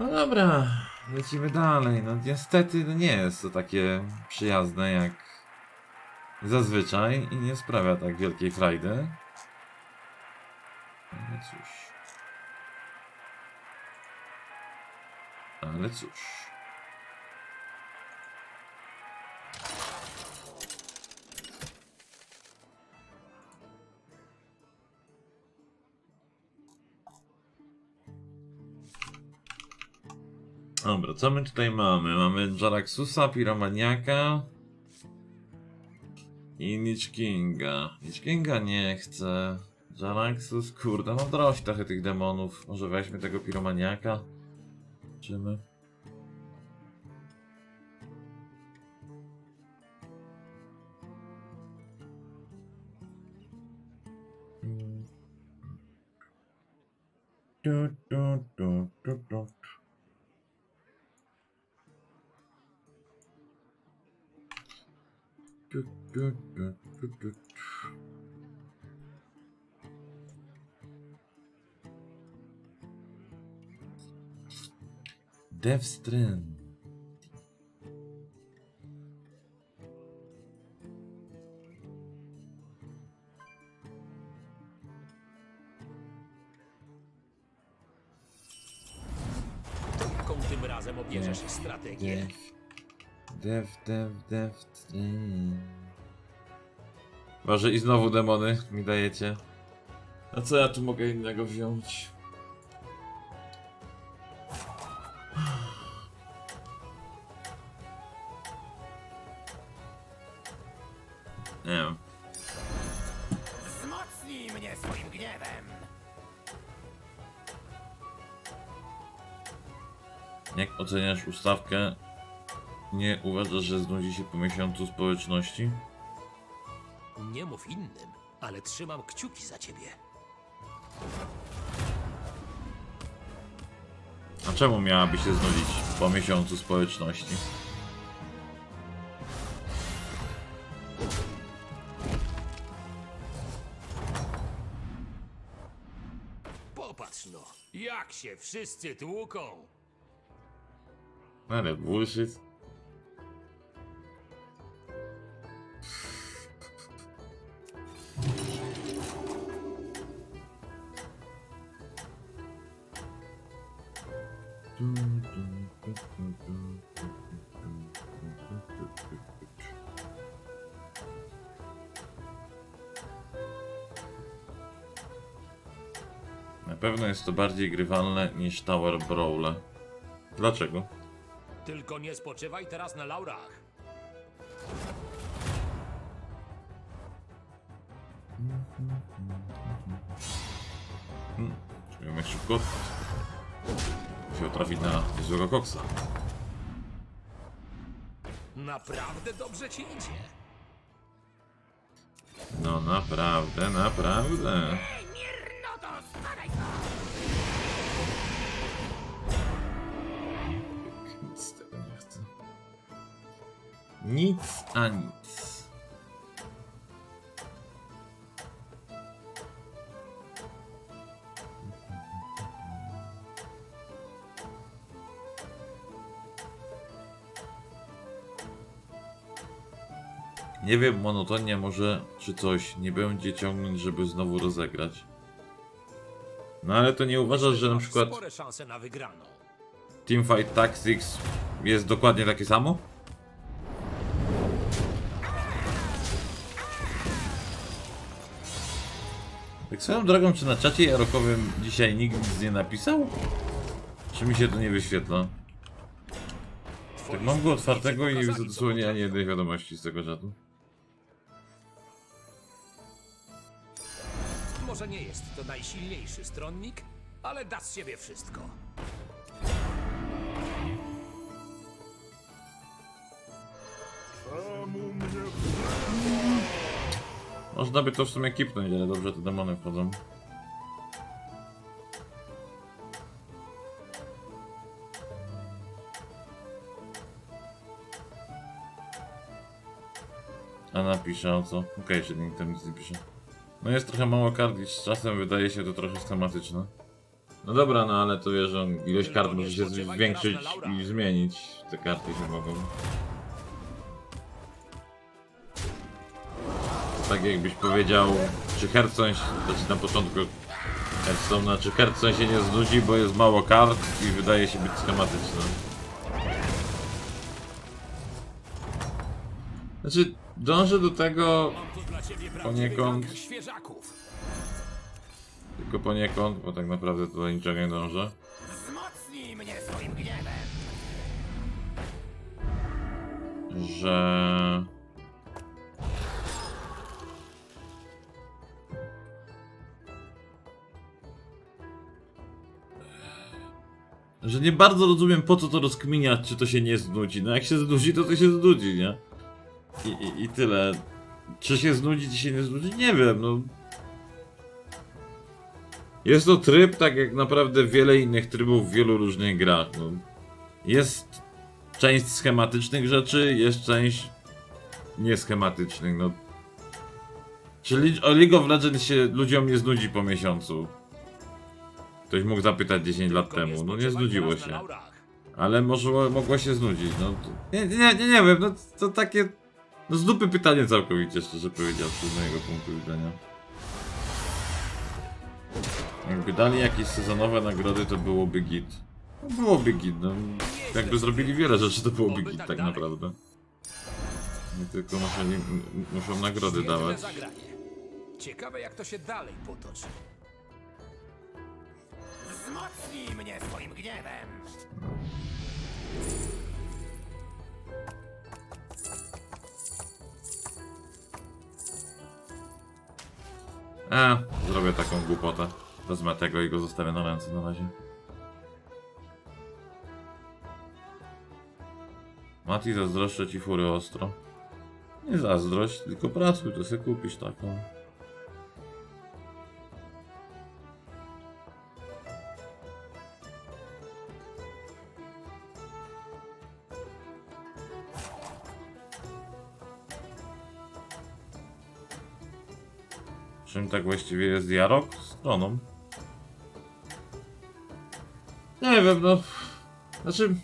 No dobra, lecimy dalej. No niestety no nie jest to takie przyjazne jak zazwyczaj i nie sprawia tak wielkiej frajdy. Ale cóż. Ale cóż. Dobra, co my tutaj mamy? Mamy Jaraxusa, Piromaniaka i Lich Kinga. Lich Kinga nie chcę. Jaraxus, kurde, mam dość trochę tych demonów. Może weźmy tego Piromaniaka? Zobaczymy. Death Strand. Tym razem obierzesz strategię? Dev, dev, dev, Strand. Może i znowu demony mi dajecie. A co ja tu mogę innego wziąć? Nie wiem. Wzmocnij mnie swoim gniewem! Jak oceniasz ustawkę? Nie uważasz, że znudzi się po miesiącu społeczności? Nie mów innym, ale trzymam kciuki za ciebie. A czemu miałaby się znudzić po miesiącu społeczności? Popatrz no, jak się wszyscy tłuką. Ale bullshit. Pewno jest to bardziej grywalne niż Tower Brawle. Dlaczego? Tylko nie spoczywaj teraz na laurach. Czyli jak szybko się trafi na niezłego koksa. Naprawdę dobrze ci idzie. No naprawdę, naprawdę. Nic a nic. Nie wiem, monotonia może czy coś nie będzie ciągnąć, żeby znowu rozegrać. No ale to nie uważasz, że na przykład. Teamfight Tactics jest dokładnie takie samo? Tak swoją drogą, czy na czacie jarokowym dzisiaj nikt nic nie napisał? Czy mi się to nie wyświetla? Tak mam go otwartego i widzę dosłownie ani jednej wiadomości z tego czatu. Może nie jest to najsilniejszy stronnik, ale da z siebie wszystko. Można by to w sumie kipnąć, ale dobrze te demony wchodzą. A napisze o co? Okej, czyli nikt tam nic nie pisze. No jest trochę mało kart i z czasem wydaje się to trochę schematyczne. No dobra, no ale to wiesz, że ilość kart może się zwiększyć i zmienić. Te karty się mogą. Tak jakbyś powiedział, czy Hearthstone, znaczy na początku Hearthstone'a, czy Hearthstone się nie znudzi, bo jest mało kart i wydaje się być schematyczny. Znaczy, dążę do tego Poniekąd. tylko poniekąd, bo tak naprawdę to do niczego nie dążę. Że że nie bardzo rozumiem po co to rozkminiać, czy to się nie znudzi. No jak się znudzi, to to się znudzi, nie? I, i, i tyle. Czy się znudzi, czy się nie znudzi? Nie wiem, no. Jest to tryb, tak jak naprawdę wiele innych trybów w wielu różnych grach. No. Jest część schematycznych rzeczy, jest część nieschematycznych, no. Czyli o League of Legends się ludziom nie znudzi po miesiącu. Ktoś mógł zapytać 10 lat temu, no nie znudziło się. Ale może mogło się znudzić, no. to- Nie, nie, nie, nie wiem, no to takie... No z dupy pytanie całkowicie, szczerze powiedziawszy, z mojego punktu widzenia. Jakby dali jakieś sezonowe nagrody, to byłoby git. No, byłoby git, no. Jakby zrobili wiele rzeczy, to byłoby Oby git tak tak naprawdę. Nie tylko musieli, m- muszą nagrody dawać. Ciekawe jak to się dalej potoczy. Wzmocnij mnie swoim gniewem. A, zrobię taką głupotę. Wezmę tego i go zostawię na ręce na razie. Mati, zazdroszczę ci fury ostro. Nie zazdrość, tylko pracuj, to sobie kupisz taką. Czym tak właściwie jest Jarok? Stroną. Nie wiem, no. Znaczy.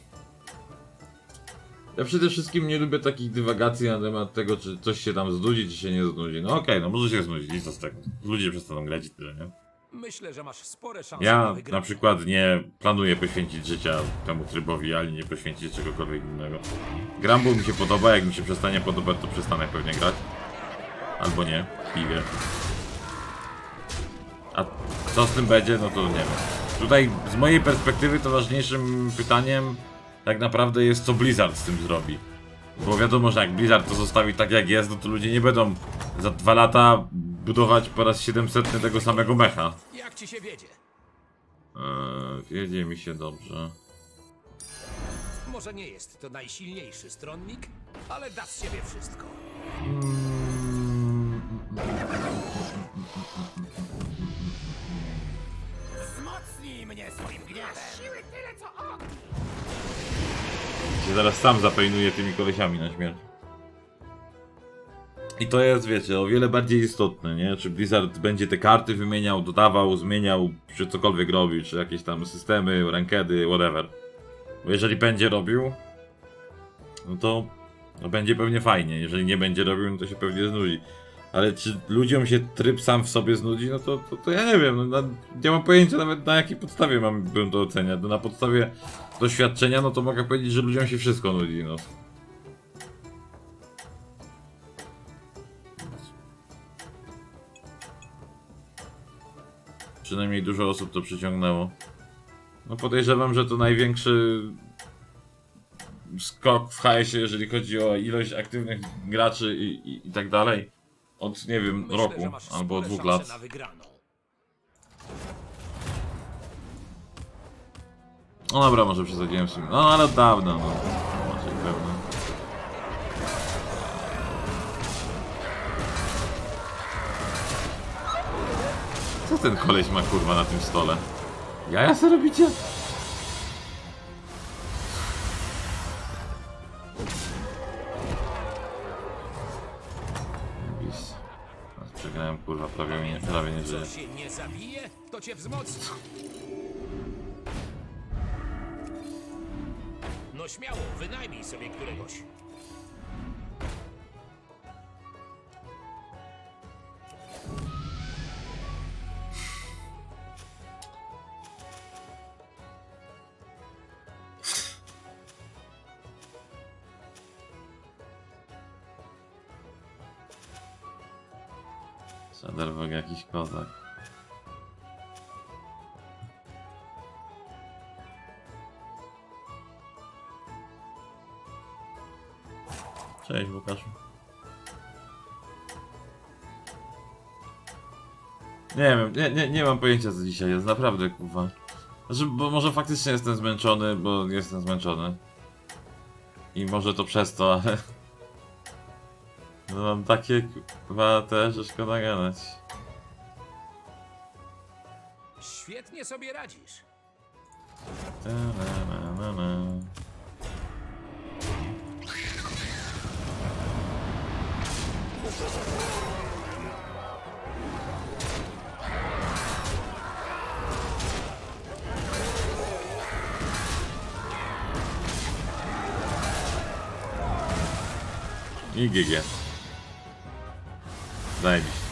Ja przede wszystkim nie lubię takich dywagacji na temat tego, czy coś się tam znudzi, czy się nie znudzi. No okej, no może się znudzić, co z tego. Ludzie przestaną grać i tyle, nie? Myślę, że masz spore szanse Ja na na przykład nie planuję poświęcić życia temu trybowi, ani nie poświęcić czegokolwiek innego. Gramble mi się podoba, jak mi się przestanie podobać, to przestanę pewnie grać. Albo nie, piwie. A co z tym będzie, no to nie wiem. Tutaj z mojej perspektywy to ważniejszym pytaniem tak naprawdę jest co Blizzard z tym zrobi. Bo wiadomo, że jak Blizzard to zostawi tak jak jest, no to ludzie nie będą za dwa lata budować po raz 700 tego samego mecha. Jak ci się wiedzie? Eee, wiedzie mi się dobrze. Może nie jest to najsilniejszy stronnik, ale da z siebie wszystko. Zaraz sam zapejnuje tymi kolesiami na śmierć. I to jest, wiecie, o wiele bardziej istotne, nie? Czy Blizzard będzie te karty wymieniał, dodawał, zmieniał, czy cokolwiek robił, czy jakieś tam systemy, rankedy, whatever. Bo jeżeli będzie robił, no to no będzie pewnie fajnie. Jeżeli nie będzie robił, no to się pewnie znudzi. Ale czy ludziom się tryb sam w sobie znudzi, no to, to, to ja nie wiem. No, na, nie mam pojęcia nawet na jakiej podstawie mam, bym to oceniać. No, na podstawie doświadczenia, no to mogę powiedzieć, że ludziom się wszystko nudzi, no. Przynajmniej dużo osób to przyciągnęło. No podejrzewam, że to największy skok w HS-ie, jeżeli chodzi o ilość aktywnych graczy i, i, i tak dalej. Od, nie wiem, Myślę, roku albo dwóch lat. No dobra, może przesadziłem z tym. No ale od dawna, no. Pewne. Co ten koleś ma kurwa na tym stole? Jaja co robicie? Przegrałem kurwa, prawie, nie, prawie nie żyję. Co się nie zabije, to cię wzmocni. Śmiało, wynajmij sobie któregoś. Shaderwog jakiś kozak. Cześć Łukaszu. Nie wiem, nie, nie, nie mam pojęcia co dzisiaj jest, naprawdę kurwa. Znaczy, bo może faktycznie jestem zmęczony, bo jestem zmęczony. I może to przez to, ale... No mam takie kurwa te, że szkoda gadać. Świetnie sobie radzisz. Ta-na-na-na-na. I GG. Zajebiście.